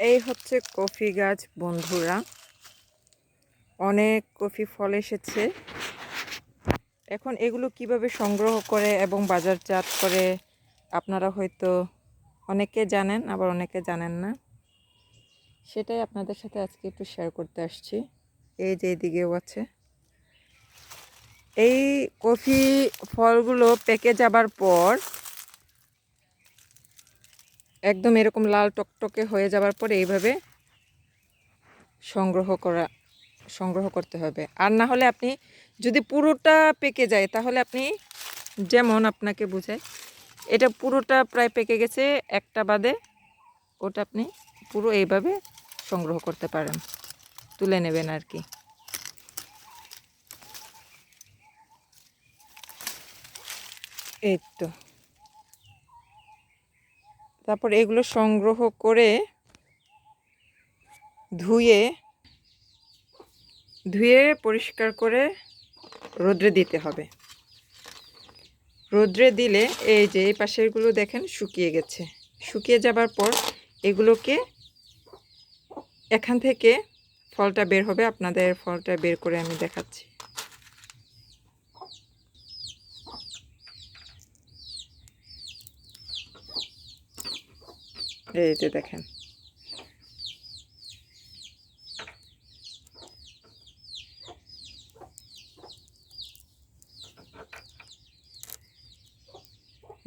এই হচ্ছে কফি গাছ, বন্ধুরা। অনেক কফি ফল এসেছে। এখন এগুলো কীভাবে সংগ্রহ করে এবং বাজারজাত করে, আপনারা হয়তো অনেকে জানেন, আবার অনেকে জানেন না। সেটাই আপনাদের সাথে আজকে একটু শেয়ার করতে আসছি। এই যে এদিকেও আছে। এই কফি ফলগুলো পেকে যাবার পর একদম এরকম লাল টকটকে হয়ে যাবার পরে এইভাবে সংগ্রহ করা, সংগ্রহ করতে হবে। আর না হলে আপনি যদি পুরোটা পেকে যায়, তাহলে আপনি যেমন আপনাকে বোঝায়, এটা পুরোটা প্রায় পেকে গেছে, একটা বাদে ওটা আপনি পুরো এইভাবে সংগ্রহ করতে পারেন, তুলে নেবেন আর কি। এই তো। তারপর এগুলো সংগ্রহ করে ধুয়ে ধুয়ে পরিষ্কার করে রোদ্রে দিতে হবে। রোদ্রে দিলে এই যে এই পাশেরগুলো দেখেন শুকিয়ে গেছে। শুকিয়ে যাবার পর এগুলোকে এখান থেকে ফলটা বের হবে। আপনাদের ফলটা বের করে আমি দেখাচ্ছি। এই যে দেখেন।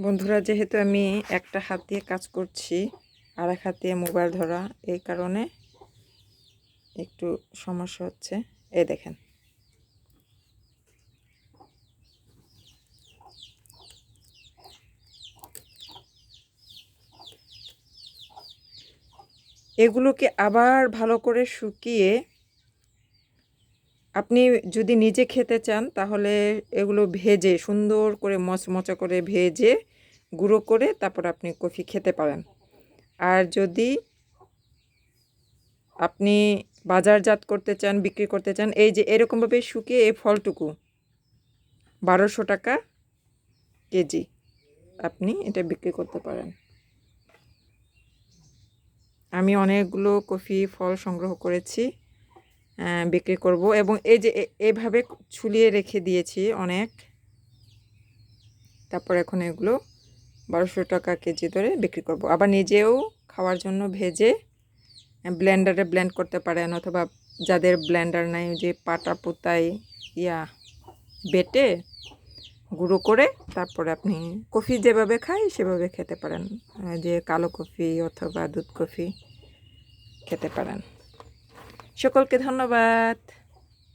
বন্ধুরা, যেহেতু আমি একটা হাত দিয়ে কাজ করছি আর এক হাত দিয়ে মোবাইল ধরা, এই কারণে একটু সমস্যা হচ্ছে। এই দেখেন। এগুলোকে আবার ভালো করে শুকিয়ে আপনি যদি নিজে খেতে চান, তাহলে এগুলো ভেজে, সুন্দর করে মচমচা করে ভেজে গুঁড়ো করে তারপর আপনি কফি খেতে পারেন। আর যদি আপনি বাজারজাত করতে চান, বিক্রি করতে চান, এই যে এরকমভাবে শুকিয়ে এই ফলটুকু, বারোশো টাকা কেজি আপনি এটা বিক্রি করতে পারেন। আমি অনেকগুলো কফি ফল সংগ্রহ করেছি বিক্রি করব এবং এই যে এভাবে ছুলিয়ে রেখে দিয়েছি অনেক। তারপর এখন এগুলো বারোশো টাকা কেজি ধরে বিক্রি করব। আবার নিজেও খাওয়ার জন্য ভেজে ব্লেন্ডারে ব্লেন্ড করতে পারেন অথবা যাদের ব্লেন্ডার নাই, যে পাটা পোতায় ইয়া, বেটে গুঁড়ো করে তারপরে আপনি কফি যেভাবে খায় সেভাবে খেতে পারেন। যে কালো কফি অথবা দুধ কফি খেতে পারেন। সকলকে ধন্যবাদ।